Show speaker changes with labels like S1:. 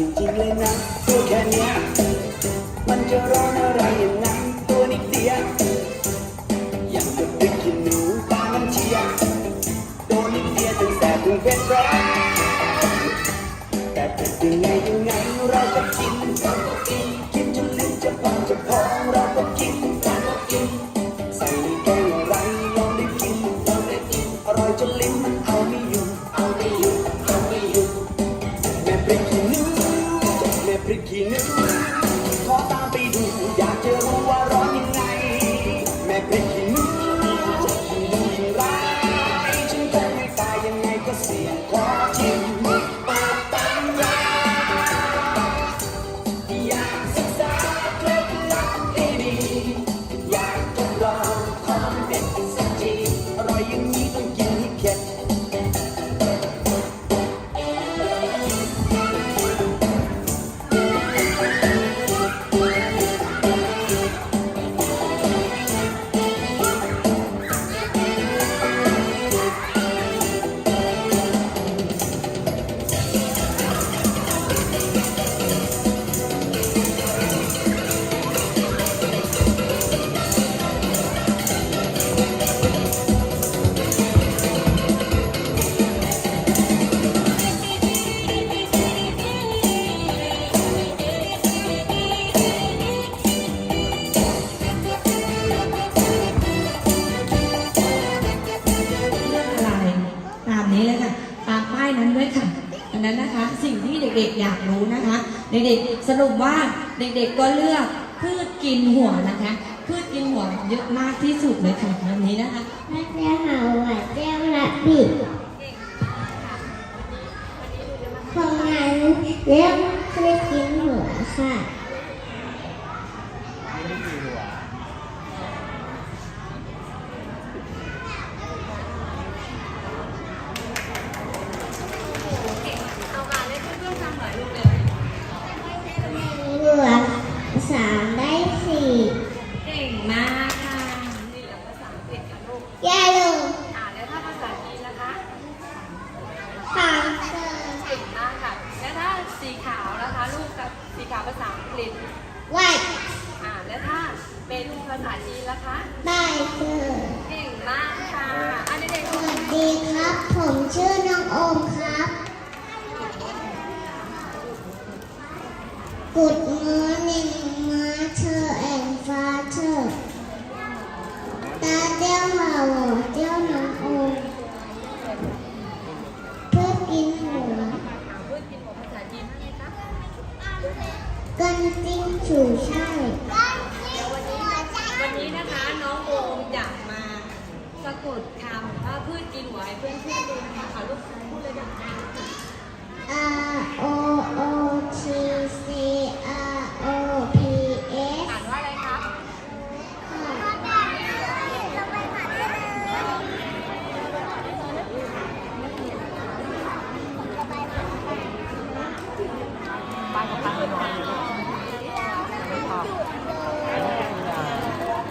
S1: จริงๆเลยนะตัวแค่เนี้ยมันจะร้อนอะไรอย่างนั้นตัวนิดเดียวอยากจะไปกินหนูตาน้ำเชียร์ตัวนิดเดียวถึงแสบถึงเผ็ดร้อนแต่เป็นยังไงยังไงเราก็กินเราก็กินกินจนลิ้นจะพองจะพองเราก็กินเราก็กินใส่ในแกงอะไรลองได้กินลองได้กินอร่อยจนลิ้นมันเอาไม่อยู่เอาไม่อยู่ ม่พริกขี้หนูขอตามไปดูอยากจะรู้ว่าร้อนยังไง แม่พริกขี้หนูยิ่งดูยิ่งร้ายฉันคงไม่ตายยังไงก็เสี่ยงขอ ด้วย
S2: ค่ะ อันนั้นนะคะสิ่งที่เด็กๆอยากรู้นะคะ เด็กๆสรุปว่าเด็กๆก็เลือกพืชกินหัวนะคะ พืชกินหัวเยอะมากที่สุดเลยค่ะวันนี้นะคะ
S3: นักเรียนหาว่าเจ้าละบิดของนั้นเรียกเคยกินหัวค่ะ เหลือสามได้สี่
S2: เก่งมากค่ะนี่แหละภาษาอังกฤษค่ะลูก
S3: แย่เลย
S2: อ่านแล้วถ้าภาษาจีนนะคะ
S3: สามเจอ
S2: เก่งมากค่ะ แล้วถ้าสีขาวนะคะลู กกับสีขาวภาษาอังกฤษ
S3: วัด
S2: อ่าแล้วถ้าเป็นภาษาจีนล่ะคะ
S3: ได้เจอ
S2: เก่งมากค่ะอันเด็ก
S3: สวัสดีครับ ผมชื่อน้องโอมครับ Good morning mother and father กัน
S2: จิง
S3: ฉู่ใช่
S2: วันนี้นะคะน้องโอมอยากมาสะกดคำว่าพืชกินหวให้เพื่อนเพื่อนดูนะคะขอลูกพูดเลยดังๆ
S3: R O O T C R O P S อ่า
S2: นว่าอะไรครั
S3: บ ไปกับปัง